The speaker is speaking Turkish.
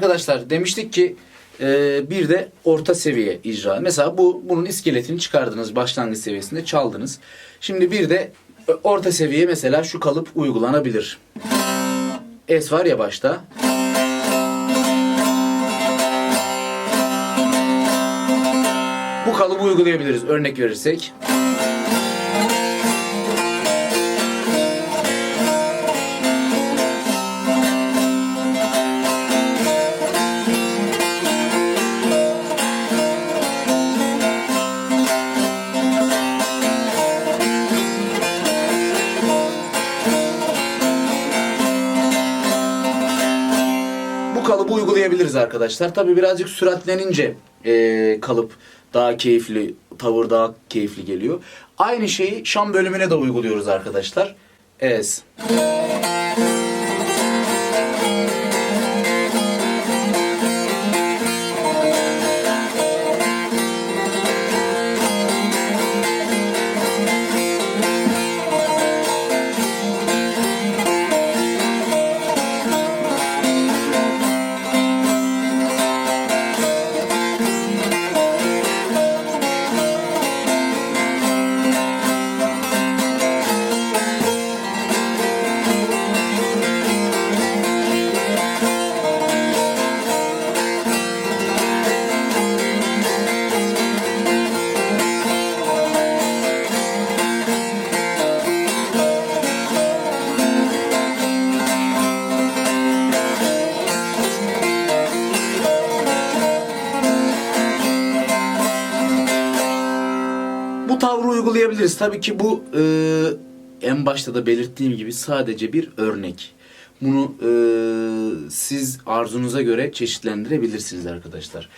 Arkadaşlar demiştik ki e, bir de orta seviye icra. Mesela bu bunun iskeletini çıkardınız başlangıç seviyesinde çaldınız. Şimdi bir de e, orta seviye mesela şu kalıp uygulanabilir. Es var ya başta. Bu kalıbı uygulayabiliriz örnek verirsek. Kalıbı uygulayabiliriz arkadaşlar. Tabi birazcık süratlenince e, kalıp daha keyifli, tavır daha keyifli geliyor. Aynı şeyi Şam bölümüne de uyguluyoruz arkadaşlar. Es. Tavrı uygulayabiliriz. Tabii ki bu e, en başta da belirttiğim gibi sadece bir örnek. Bunu e, siz arzunuza göre çeşitlendirebilirsiniz arkadaşlar.